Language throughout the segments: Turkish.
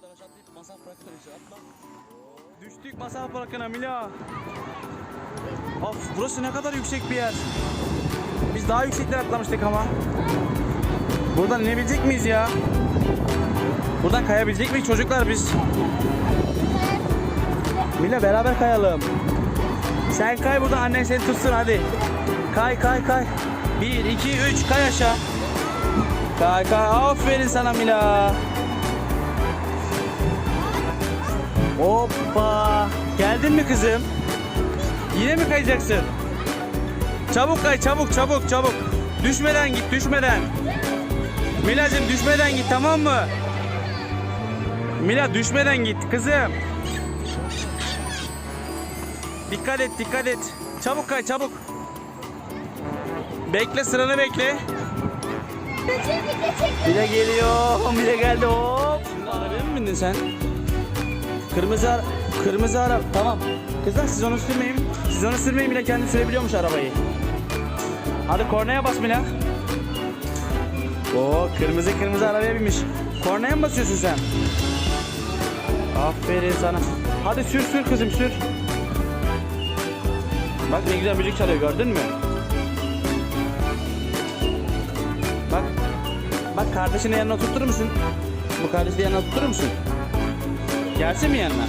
Üstten atlayıp masal bırakıyor işte atla. Düştük masal parkına Mila. Of burası ne kadar yüksek bir yer. Biz daha yüksekten atlamıştık ama. Buradan inebilecek miyiz ya? Buradan kayabilecek miyiz çocuklar biz? Mila beraber kayalım. Sen kay buradan annen seni tutsun hadi. Kay kay kay. 1 2 3 kay aşağı. Kay kay. Aferin sana Mila. Hoppa. Geldin mi kızım? Yine mi kayacaksın? Çabuk kay çabuk çabuk çabuk. Düşmeden git düşmeden. Milacığım düşmeden git tamam mı? Mila düşmeden git kızım. Dikkat et dikkat et. Çabuk kay çabuk. Bekle sıranı bekle. Mila geliyor. Mila geldi hop. Şimdi arabaya mı bindin sen? Kırmızı ara kırmızı ara tamam. Kızlar siz onu sürmeyin. Siz onu sürmeyin bile kendi sürebiliyormuş arabayı. Hadi kornaya bas Mila. Oo kırmızı kırmızı arabaya binmiş. Kornaya mı basıyorsun sen? Aferin sana. Hadi sür sür kızım sür. Bak ne güzel müzik çalıyor gördün mü? Bak. Bak kardeşini yanına oturtur musun? Bu kardeşini yanına oturtur musun? Gelsin mi yanına?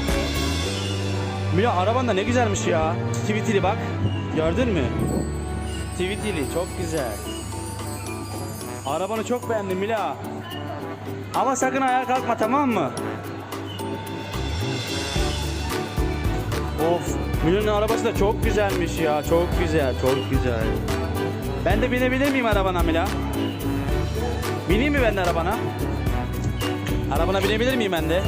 Mila araban da ne güzelmiş ya. Tweetili bak. Gördün mü? Tweetili çok güzel. Arabanı çok beğendim Mila. Ama sakın ayağa kalkma tamam mı? Of. Mila'nın arabası da çok güzelmiş ya. Çok güzel, çok güzel. Ben de binebilir miyim arabana Mila? Bineyim mi ben de arabana? Arabana binebilir miyim ben de?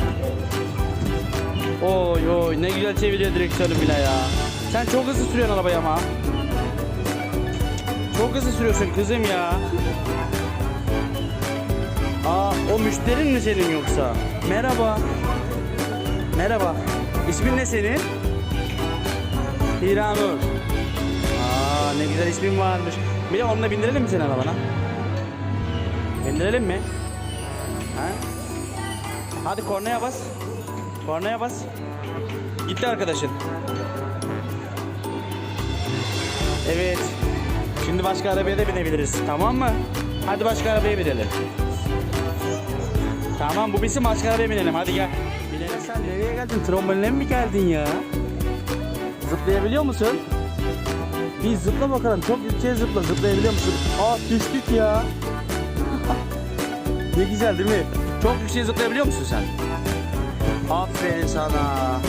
Oy oy ne güzel çeviriyor direksiyonu bile ya. Sen çok hızlı sürüyorsun arabayı ama. Çok hızlı sürüyorsun kızım ya. Aa o müşterin mi senin yoksa? Merhaba. Merhaba. İsmin ne senin? Hiranur. Aa ne güzel ismin varmış. Bir de onunla bindirelim mi seni arabana? Bindirelim mi? Ha? Hadi kornaya bas. Kornaya bas. Gitti arkadaşın. Evet. Şimdi başka arabaya da binebiliriz. Tamam mı? Hadi başka arabaya binelim. Tamam bu bizim başka arabaya binelim. Hadi gel. Binelim. Sen nereye geldin? Tromboline mi geldin ya? Zıplayabiliyor musun? Bir zıpla bakalım. Çok yükseğe zıpla. Zıplayabiliyor musun? Aa düştük ya. ne güzel değil mi? Çok yükseğe zıplayabiliyor musun sen? Aferin sana.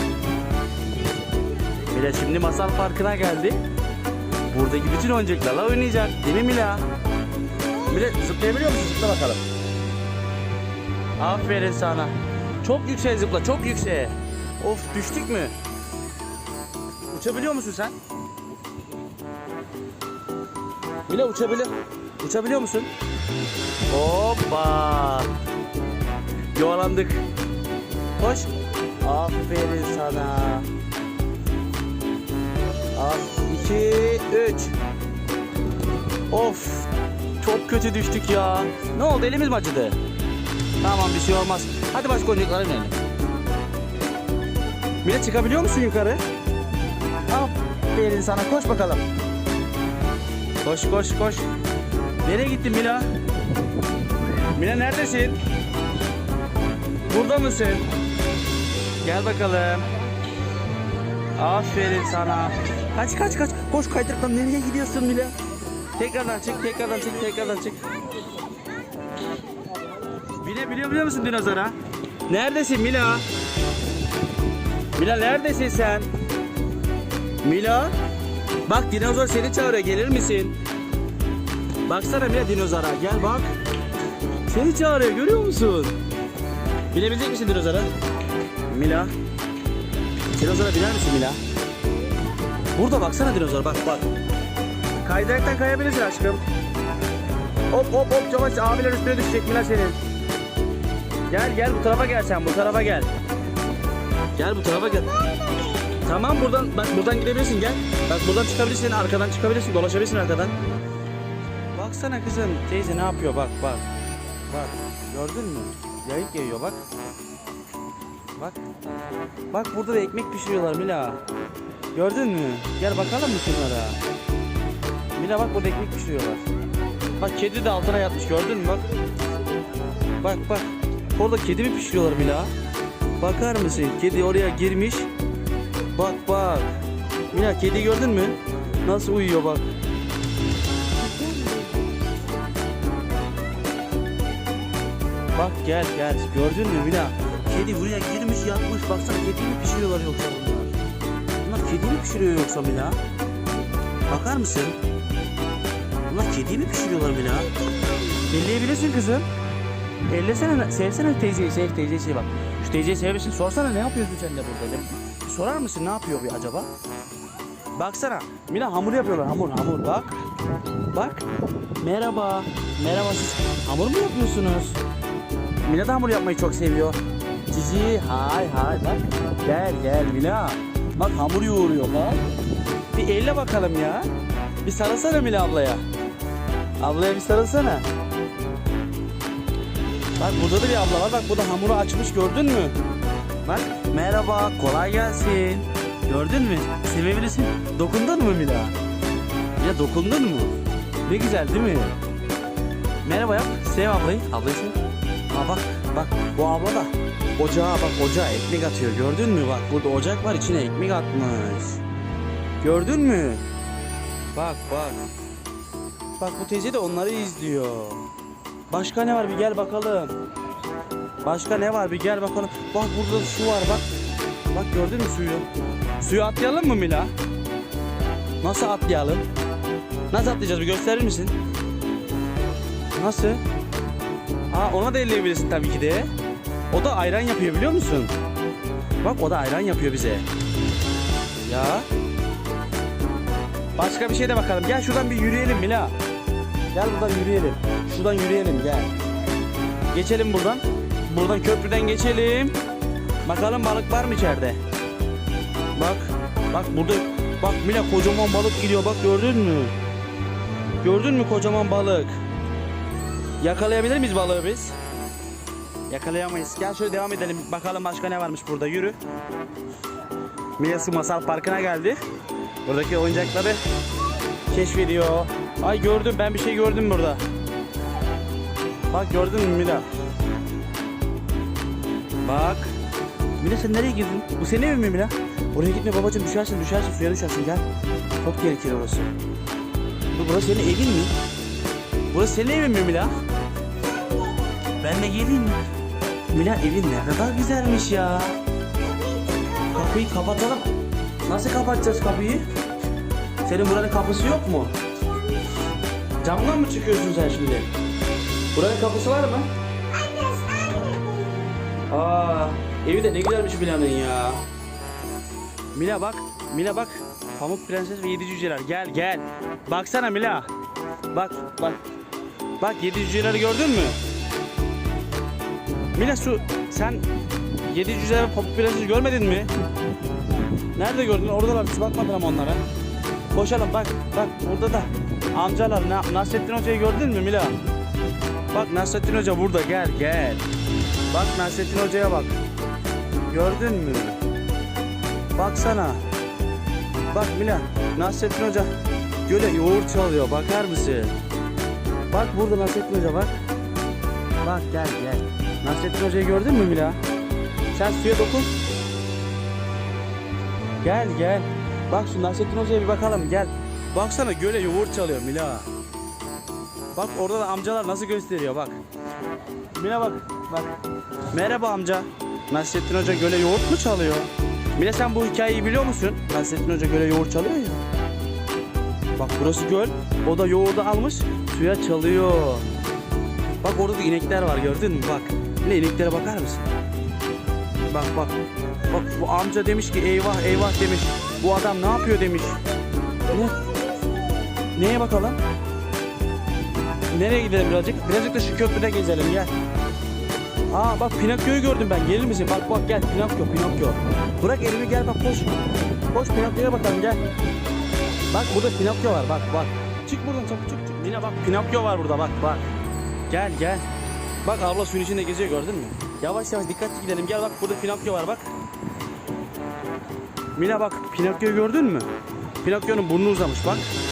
Mila şimdi masal parkına geldi. Buradaki bütün oyuncaklarla oynayacak. Değil mi Mila? Mila zıplayabiliyor musun? Zıpla bakalım. Aferin sana. Çok yükseğe zıpla, çok yükseğe. Of düştük mü? Uçabiliyor musun sen? Mila uçabilir. Uçabiliyor musun? Hoppa. Yuvarlandık. Koş. Aferin sana. Al. iki, üç. Of. Çok kötü düştük ya. Ne oldu elimiz mi acıdı? Tamam bir şey olmaz. Hadi başka oyuncaklara binelim. Mila çıkabiliyor musun yukarı? Aferin sana koş bakalım. Koş koş koş. Nereye gittin Mila? Mila neredesin? Burada mısın? Gel bakalım. Aferin sana. Kaç kaç kaç. Koş kaydıraktan nereye gidiyorsun Mila? Tekrardan çık, tekrardan çık, tekrardan çık. Binebiliyor biliyor musun dinozora? Neredesin Mila? Mila neredesin sen? Mila? Bak dinozor seni çağırıyor gelir misin? Baksana Mila dinozora gel bak. Seni çağırıyor görüyor musun? Binebilecek misin dinozora? Mila. Dinozora biner misin Mila? Burada baksana dinozor bak bak. Kaydıraktan kayabilirsin aşkım. Hop hop hop yavaş abiler üstüne düşecek Mila senin. Gel gel bu tarafa gel sen bu tarafa gel. Gel bu tarafa gel. Tamam buradan bak buradan gidebilirsin gel. Bak buradan çıkabilirsin arkadan çıkabilirsin dolaşabilirsin arkadan. Baksana kızım teyze ne yapıyor bak bak. Bak gördün mü? Yayık yayıyor bak. Bak. Bak burada da ekmek pişiriyorlar Mila. Gördün mü? Gel bakalım mı şunlara? Mila bak burada ekmek pişiriyorlar. Bak kedi de altına yatmış gördün mü bak. Bak bak. Orada kedi mi pişiriyorlar Mila? Bakar mısın? Kedi oraya girmiş. Bak bak. Mila kedi gördün mü? Nasıl uyuyor bak. Bak gel gel. Gördün mü Mila? Kedi buraya girmiş yatmış. Baksana kedi mi pişiriyorlar yoksa bunlar? Bunlar kedi mi pişiriyor yoksa Mila? Bakar mısın? Bunlar kedi mi pişiriyorlar Mila? Elleyebilirsin kızım. Ellesene, sevsene teyzeyi, sev teyzeyi sev bak. Şu teyzeyi sevebilirsin. Sorsana ne yapıyorsun sen de burada? Sorar mısın ne yapıyor bir acaba? Baksana. Mila hamur yapıyorlar hamur hamur bak. Bak. Merhaba. Merhaba siz hamur mu yapıyorsunuz? Mila da hamur yapmayı çok seviyor. Cici hay hay bak. Gel gel Mila. Bak hamur yoğuruyor bak. Bir elle bakalım ya. Bir sarılsana Mila ablaya. Ablaya bir sarılsana. Bak burada da bir abla var. Bak bu da hamuru açmış gördün mü? Bak merhaba kolay gelsin. Gördün mü? Sevebilirsin. Dokundun mu Mila? Ya dokundun mu? Ne güzel değil mi? Merhaba yap. Sev ablayı. Ablayı sev. Ha bak bak bu abla da ocağa bak ocağa ekmek atıyor. Gördün mü? Bak burada ocak var içine ekmek atmış. Gördün mü? Bak bak. Bak bu teyze de onları izliyor. Başka ne var bir gel bakalım. Başka ne var bir gel bakalım. Bak burada da su var bak. Bak gördün mü suyu? Suyu atlayalım mı Mila? Nasıl atlayalım? Nasıl atlayacağız bir gösterir misin? Nasıl? Aa ona da elleyebilirsin tabii ki de. O da ayran yapıyor biliyor musun? Bak o da ayran yapıyor bize. Ya. Başka bir şey de bakalım. Gel şuradan bir yürüyelim Mila. Gel buradan yürüyelim. Şuradan yürüyelim gel. Geçelim buradan. Buradan köprüden geçelim. Bakalım balık var mı içeride? Bak. Bak burada. Bak Mila kocaman balık geliyor. Bak gördün mü? Gördün mü kocaman balık? Yakalayabilir miyiz balığı biz? Yakalayamayız. Gel şöyle devam edelim. Bakalım başka ne varmış burada. Yürü. Milas'ı Masal Parkı'na geldi. Buradaki oyuncakları keşfediyor. Ay gördüm ben bir şey gördüm burada. Bak gördün mü Mila? Bak. Mila sen nereye girdin? Bu senin evin mi Mila? Oraya gitme babacığım düşersin düşersin suya düşersin gel. Çok tehlikeli orası. Bu burası senin evin mi? Burası senin evin mi Mila? Ben de geleyim mi? Mila evin ne kadar güzelmiş ya. Kapıyı kapatalım. Nasıl kapatacağız kapıyı? Senin buranın kapısı yok mu? Camdan mı çıkıyorsun sen şimdi? Buranın kapısı var mı? Aa, evi de ne güzelmiş Mila'nın ya. Mila bak, Mila bak. Pamuk Prenses ve Yedi Cüceler. Gel gel. Baksana Mila. Bak bak. Bak Yedi Cüceleri gördün mü? Mila su sen Yedi Cüceler ve Pamuk Prenses'i görmedin mi? Nerede gördün? Oradalar. Hiç bakmadın ama onlara. Koşalım bak. Bak burada da amcalar. Na Nasrettin Hoca'yı gördün mü Mila? Bak Nasrettin Hoca burada. Gel gel. Bak Nasrettin Hoca'ya bak. Gördün mü? Baksana. Bak Mila. Nasrettin Hoca göle yoğurt çalıyor. Bakar mısın? Bak burada Nasrettin Hoca bak. Bak gel gel. Nasrettin Hoca'yı gördün mü Mila? Sen suya dokun. Gel gel. Bak şu Nasrettin Hoca'ya bir bakalım gel. Baksana göle yoğurt çalıyor Mila. Bak orada da amcalar nasıl gösteriyor bak. Mila bak bak. Merhaba amca. Nasrettin Hoca göle yoğurt mu çalıyor? Mila sen bu hikayeyi biliyor musun? Nasrettin Hoca göle yoğurt çalıyor ya. Bak burası göl. O da yoğurdu almış suya çalıyor. Bak orada da inekler var gördün mü? Bak. Ne ineklere bakar mısın? Bak bak. Bak bu amca demiş ki eyvah eyvah demiş. Bu adam ne yapıyor demiş. Ne? Neye bakalım? Nereye gidelim birazcık? Birazcık da şu köprüde gezelim gel. Aa bak Pinokyo'yu gördüm ben. Gelir misin? Bak bak gel Pinokyo Pinokyo. Bırak elimi gel bak koş. Koş Pinokyo'ya bakalım gel. Bak burada Pinokyo var bak bak. Çık buradan çabuk çık çık. Yine bak Pinokyo var burada bak bak. Gel gel. Bak abla suyun içinde geziyor gördün mü? Yavaş yavaş dikkatli gidelim. Gel bak burada Pinokyo var bak. Mila bak Pinokyo'yu gördün mü? Pinokyo'nun burnu uzamış bak.